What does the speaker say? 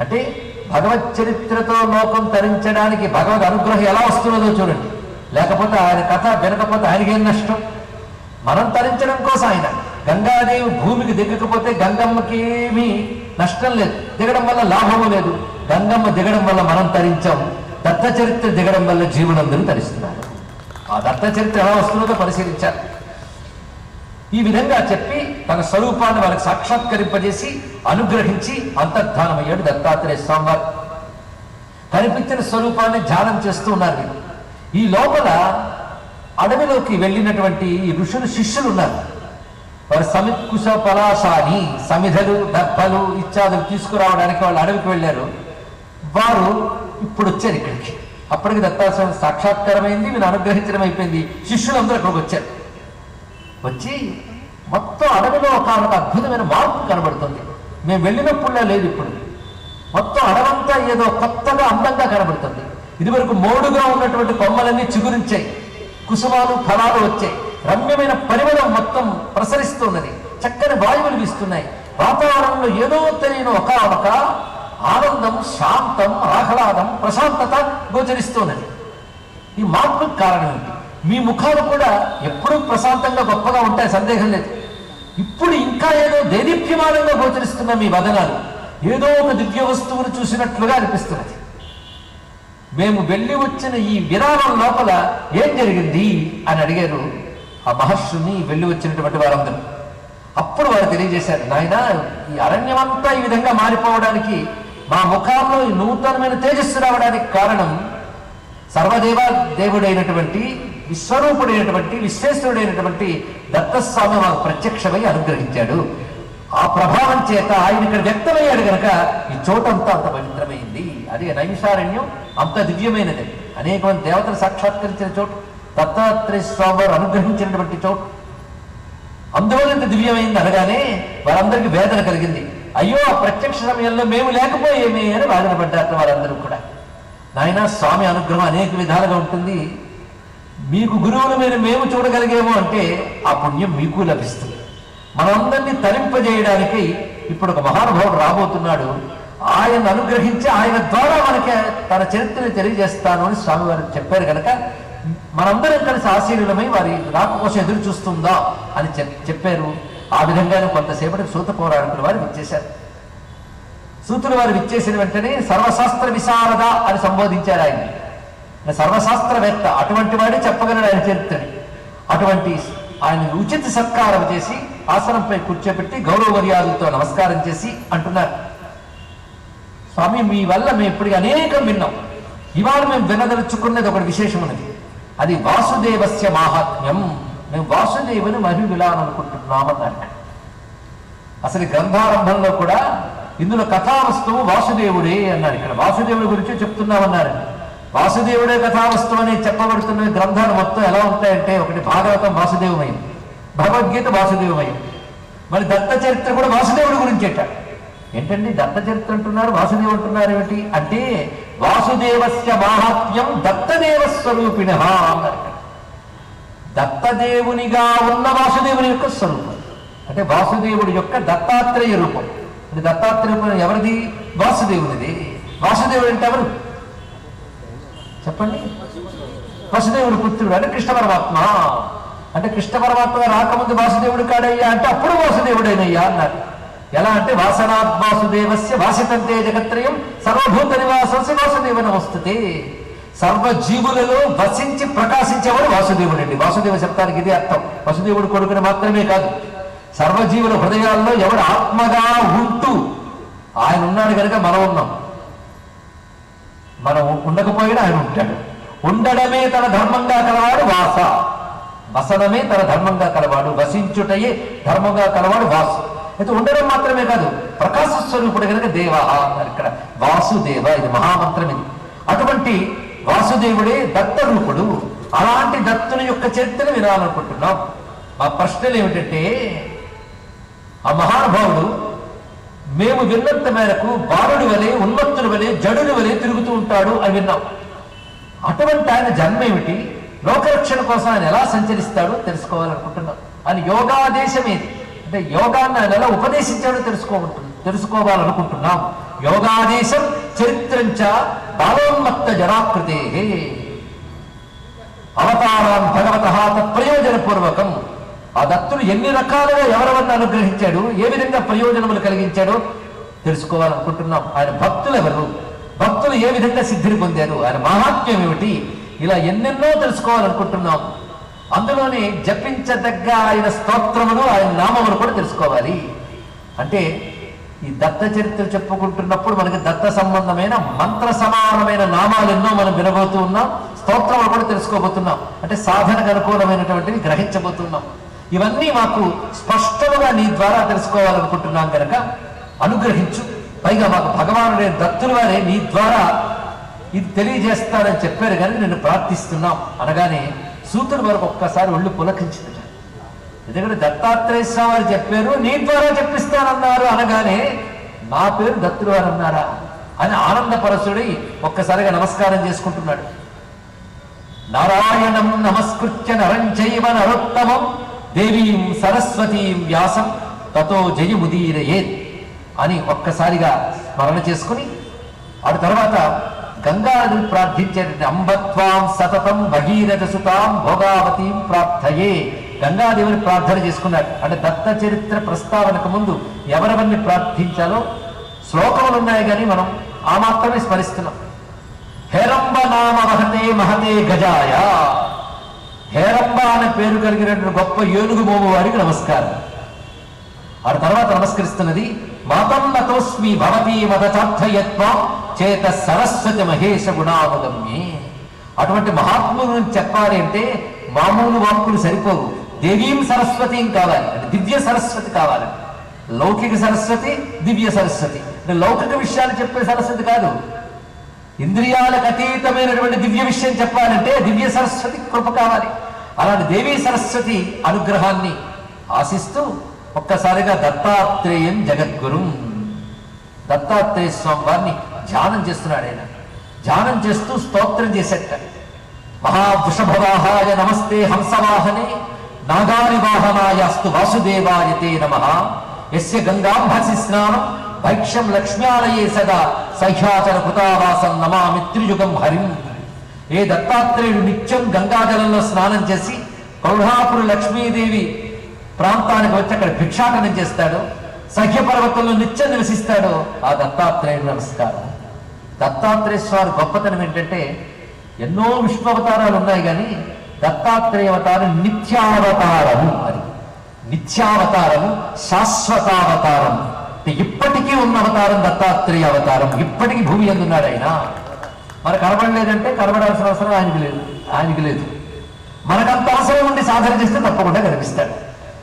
అంటే భగవత్ చరిత్రతో లోకం తరించడానికి భగవద్ అనుగ్రహం ఎలా వస్తున్నదో చూడండి. లేకపోతే ఆయన కథ వినకపోతే ఆయనకేం నష్టం? మనం తరించడం కోసం ఆయన. గంగాదేవి భూమికి దిగకపోతే గంగమ్మకి ఏమీ నష్టం లేదు. దిగడం వల్ల లాభము లేదు. గంగమ్మ దిగడం వల్ల మనం తరించాం దత్త చరిత్ర దిగడం వల్ల జీవులందరూ తరిస్తున్నారు. ఆ దత్త చరిత్ర ఎలా వస్తున్నదో పరిశీలించారు ఈ విధంగా చెప్పి తన స్వరూపాన్ని వాళ్ళకి సాక్షాత్కరింపజేసి అనుగ్రహించి అంతర్ధానమయ్యాడు దత్తాత్రేయ స్వామివారు. కనిపించిన స్వరూపాన్ని ధ్యానం చేస్తూ ఉన్నారు ఈ లోపల అడవిలోకి వెళ్ళినటువంటి ఈ ఋషులు శిష్యులు ఉన్నారు. వారు సమిత్కుశ పలాశాని సమిధలు దర్భలు ఇత్యాదులు తీసుకురావడానికి వాళ్ళు అడవికి వెళ్ళారు. వారు ఇప్పుడు వచ్చారు ఇక్కడికి. అప్పటికి దత్తాశ్రమం సాక్షాత్కారమైంది వీళ్ళు అనుగ్రహించడం అయిపోయింది. శిష్యులందరూ అక్కడికి వచ్చారు. వచ్చి మొత్తం అడవిలో ఒక అద్భుతమైన మార్పు కనబడుతుంది. మేము వెళ్ళినప్పుడే లేదు ఇప్పుడు. మొత్తం అడవంతా ఏదో కొత్తగా అందంగా కనబడుతుంది. ఇదివరకు మోడుగా ఉన్నటువంటి కొమ్మలన్నీ చిగురించాయి. కుసుమాలు ఫలాలు వచ్చాయి. రమ్యమైన పరిమళం మొత్తం ప్రసరిస్తున్నది. చక్కని వాయువులు వీస్తున్నాయి. వాతావరణంలో ఏదో తెలియని ఒక ఒక ఆనందం శాంతం ఆహ్లాదం ప్రశాంతత గోచరిస్తున్నది. ఈ మార్పుకు కారణం మీ ముఖాలు కూడా ఎప్పుడూ ప్రశాంతంగా గొప్పగా ఉంటాయి సందేహం లేదు. ఇప్పుడు ఇంకా ఏదో దేదీప్యమానంగా గోచరిస్తున్న మీ వదనాలు ఏదో ఒక దివ్య వస్తువును చూసినట్లుగా అనిపిస్తున్నది. మేము వెళ్ళి వచ్చిన ఈ విరామం లోపల ఏం జరిగింది అని అడిగారు ఆ మహర్షుని వెళ్ళి వచ్చినటువంటి వారందరూ. అప్పుడు వారు తెలియజేశారు నాయన ఈ అరణ్యమంతా ఈ విధంగా మారిపోవడానికి మా ముఖాల్లో ఈ నూతనమైన తేజస్సు రావడానికి కారణం సర్వదేవ దేవుడైనటువంటి విశ్వరూపుడైనటువంటి విశ్వేశ్వరుడైనటువంటి దత్తస్వామి మాకు ప్రత్యక్షమై అనుగ్రహించాడు. ఆ ప్రభావం చేత ఆయన ఇక్కడ వ్యక్తమయ్యాడు గనక ఈ చోటంతా అంత పవిత్రమైంది. అదే నైమిషారణ్యం అంత దివ్యమైనది. అనేక మంది దేవతలు సాక్షాత్కరించిన చోటు దత్తాత్రేయ స్వామి వారు అనుగ్రహించినటువంటి చోటు. అందువల్ల ఇంత దివ్యమైంది అనగానే వారందరికీ వేదన కలిగింది. అయ్యో ఆ ప్రత్యక్ష సమయంలో మేము లేకపోయేమే అని బాధన పడ్డారు వారందరూ కూడా. నాయన స్వామి అనుగ్రహం అనేక విధాలుగా ఉంటుంది. మీకు గురువుల మీద మేము చూడగలిగేమో అంటే ఆ పుణ్యం మీకు లభిస్తుంది. మనందరినీ తరింపజేయడానికి ఇప్పుడు ఒక మహానుభావుడు రాబోతున్నాడు. ఆయన అనుగ్రహించి ఆయన ద్వారా మనకి తన చరిత్రని తెలియజేస్తాను అని స్వామివారు చెప్పారు కనుక మనందరం కలిసి ఆశీనులమై వారి రాక కోసం ఎదురు చూస్తుందా అని చెప్- చెప్పారు. ఆ విధంగానే కొంతసేపటికి సూత పౌరాణికులు వారు వచ్చేశారు. సూతులు వారు విచ్చేసిన వెంటనే సర్వశాస్త్ర విశారద అని సంబోధించారు ఆయన. సర్వశాస్త్రవేత్త. అటువంటి వాడే చెప్పగలడు ఆయన చరిత్రని. అటువంటి ఆయన ఉచిత సత్కారం చేసి ఆసనంపై కూర్చోబెట్టి గౌరవ మర్యాదలతో నమస్కారం చేసి అంటున్నారు. స్వామి మీ వల్ల మేము ఇప్పటికి అనేకం విన్నాం. ఇవాళ మేము వినదలుచుకున్నది ఒకటి విశేషం ఉన్నది అది వాసుదేవస్య మాహాత్మ్యం. మేము వాసుదేవుని మహిళ అనుకుంటున్నామన్నారు. అసలు గ్రంథారంభంలో కూడా ఇందులో కథావస్తువు వాసుదేవుడే అన్నారు ఇక్కడ. వాసుదేవుడి గురించి చెప్తున్నామన్నారు. వాసుదేవుడే కథావస్తువు అని చెప్పబడుతున్న గ్రంథాలు మొత్తం ఎలా ఉంటాయంటే ఒకటి భాగవతం వాసుదేవమయం భగవద్గీత వాసుదేవమయం మరి దత్త చరిత్ర కూడా వాసుదేవుడి గురించేట. ఏంటండి దత్త చరిత్ర అంటున్నారు వాసుదేవు అంటున్నారు ఏమిటి? అంటే వాసుదేవస్య మాహాత్మ్యం దత్తదేవ స్వరూపిణ అన్నారు దత్తదేవునిగా ఉన్న వాసుదేవుని యొక్క స్వరూపం. అంటే వాసుదేవుడి యొక్క దత్తాత్రేయ రూపం. అంటే దత్తాత్రేయ ఎవరిది? వాసుదేవునిది. వాసుదేవుడు అంటే ఎవరు? చెప్పండి. వసుదేవుడు పుత్రుడు అంటే కృష్ణ పరమాత్మ. అంటే కృష్ణ పరమాత్మ రాకముందు వాసుదేవుడు కాడయ్యా అంటే అప్పుడు వాసుదేవుడైనయ్యా అన్నారు. ఎలా అంటే వాసనాత్ వాసుదేవస్య వాసితంతే జగత్రయం సర్వభూత నివాసస్య వాసుదేవన వస్తుంది సర్వజీవులలో వసించి ప్రకాశించేవాడు వాసుదేవుడు అండి వాసుదేవ శబ్దానికి ఇది అర్థం. వసుదేవుడు కొడుకుని మాత్రమే కాదు. సర్వజీవుల హృదయాల్లో ఎవడు ఆత్మగా ఉంటూ ఆయన ఉన్నాడు కనుక మనం ఉన్నాం. మనం ఉండకపోయినా ఆయన ఉంటాడు. ఉండడమే తన ధర్మంగా కలవాడు వాస. వసనమే తన ధర్మంగా కలవాడు. వసించుటయే ధర్మంగా కలవాడు వాసు. అయితే ఉండడం మాత్రమే కాదు ప్రకాశ స్వరూపుడు కనుక దేవ ఇక్కడ. వాసుదేవ ఇది మహామంత్రం ఇది అటువంటి వాసుదేవుడే దత్త రూపుడు అలాంటి దత్తుని యొక్క చరిత్ర వినాలనుకుంటున్నాం. మా ప్రశ్నలు ఏమిటంటే ఆ మహానుభావుడు మేము విన్నంత మేరకు బాలుడి వలె ఉన్మత్తుడి వలె జడుడి వలె తిరుగుతూ ఉంటాడు అని విన్నాం. అటువంటి ఆయన జన్మ ఏమిటి లోకరక్షణ కోసం ఆయన ఎలా సంచరిస్తాడో తెలుసుకోవాలనుకుంటున్నాం. అని యోగాదేశం ఏది? అంటే యోగాన్ని ఆయన ఎలా ఉపదేశించాడో తెలుసుకోమంటుంది తెలుసుకోవాలనుకుంటున్నాం. యోగాదేశం చరిత్రంచ బాలోన్మత్త జరాకృతే అవతారాన్ భగవత తత్ప్రయోజనపూర్వకం. ఆ దత్తుడు ఎన్ని రకాలుగా ఎవరెవరిని అనుగ్రహించాడు ఏ విధంగా ప్రయోజనములు కలిగించాడో తెలుసుకోవాలనుకుంటున్నాం. ఆయన భక్తులు ఎవరు? భక్తులు ఏ విధంగా సిద్ధిని పొందారు? ఆయన మహాత్మ్యం ఏమిటి? ఇలా ఎన్నెన్నో తెలుసుకోవాలనుకుంటున్నాం. అందులోనే జపించదగ్గ ఆయన స్తోత్రములు ఆయన నామములు కూడా తెలుసుకోవాలి. అంటే ఈ దత్త చరిత్ర చెప్పుకుంటున్నప్పుడు మనకి దత్త సంబంధమైన మంత్ర సమానమైన నామాలు ఎన్నో మనం వినబోతూ ఉన్నాం. స్తోత్రములు కూడా తెలుసుకోబోతున్నాం. అంటే సాధనకు అనుకూలమైనటువంటివి గ్రహించబోతున్నాం. ఇవన్నీ మాకు స్పష్టముగా నీ ద్వారా తెలుసుకోవాలనుకుంటున్నాం కనుక అనుగ్రహించు. పైగా మాకు భగవానుడే దత్తులు వారే నీ ద్వారా ఇది తెలియజేస్తారని చెప్పారు కానీ నేను ప్రార్థిస్తున్నాం. అనగానే సూతుడు వరకు ఒక్కసారి ఒళ్ళు పులకించింది ఎందుకంటే దత్తాత్రేయ స్వామి చెప్పారు నీ ద్వారా చెప్పిస్తానన్నారు అనగానే నా పేరు దత్తుడు వారు అన్నారా అని ఆనందపరచుడై ఒక్కసారిగా నమస్కారం చేసుకుంటున్నాడు. నారాయణం నమస్కృత్య నరం చైవ నరోత్తమం దేవీం సరస్వతీం వ్యాసం తతో జయముదీరయేత్ అని ఒక్కసారిగా స్మరణ చేసుకుని ఆ తర్వాత గంగానదిని ప్రార్థించేటటువంటి అంబత్వాం సతతం భగీరథ సుతాం భోగావతీం ప్రార్థయే గంగాదేవుని ప్రార్థన చేసుకున్నాడు అంటే దత్త చరిత్ర ప్రస్తావనకు ముందు ఎవరెవరిని ప్రార్థించాలో శ్లోకములు ఉన్నాయి కానీ మనం ఆ మాత్రమే స్మరిస్తున్నాం. హేరంబ నామ మహతే మహతే గజాయ. హేరప్ప అనే పేరు కలిగినటువంటి గొప్ప ఏనుగు మోము వారికి నమస్కారం. ఆ తర్వాత నమస్కరిస్తున్నది మాతం నతోస్మి భవతి మదచార్థయత్వం చేత సరస్వతి మహేష గుణావగమ్యే అటువంటి మహాత్ముల గురించి చెప్పాలి అంటే మామూలు వాక్కులు సరిపోవు. దేవీం సరస్వతీం కావాలి అంటే దివ్య సరస్వతి కావాలి. లౌకిక సరస్వతి దివ్య సరస్వతి. అంటే లౌకిక విషయాలు చెప్పే సరస్వతి కాదు. ఇంద్రియాలకు అతీతమైనటువంటి దివ్య విషయం చెప్పాలంటే దివ్య సరస్వతి కృప కావాలి. అలాంటి దేవీ సరస్వతి అనుగ్రహాన్ని ఆశిస్తూ ఒక్కసారిగా దత్తాత్రేయం జగద్గురు. దత్తాత్రేయ స్వామి వారిని ధ్యానం చేస్తున్నాడు ఆయన. ధ్యానం చేస్తూ స్తోత్రం చేసేట. మహావృషభవాహాయ నమస్తే హంసవాహనే నాగాని వాహనాయాస్తు వాసుదేవాయ తే నమ. యస్య గంగాంభసి స్నానం భైక్ష్యం లక్ష్మ్యాలయే సదా సహ్యాచర కృతావాసం నమామి త్రియుగం హరిం. ఏ దత్తాత్రేయుడు నిత్యం గంగాజలంలో స్నానం చేసి కౌఢాపురి లక్ష్మీదేవి ప్రాంతానికి వచ్చి అక్కడ భిక్షాటనం చేస్తాడో సఖ్యపర్వతంలో నిత్యం నివసిస్తాడో ఆ దత్తాత్రేయుడు నమస్కారం. దత్తాత్రేయ స్వామి గొప్పతనం ఏంటంటే ఎన్నో విష్ణు అవతారాలు ఉన్నాయి కానీ దత్తాత్రేయ అవతారం నిత్యావతారము అది. నిత్యావతారము శాశ్వతావతారం. ఇప్పటికీ ఉన్న అవతారం దత్తాత్రేయ అవతారం. ఇప్పటికీ భూమి ఎందున్నాడు ఆయన? మనకు కనబడలేదంటే కనబడాల్సిన అవసరం ఆయనకి లేదు. ఆయనకి లేదు. మనకంత అవసరం ఉండి సాధన చేస్తే తప్పకుండా కనిపిస్తాడు.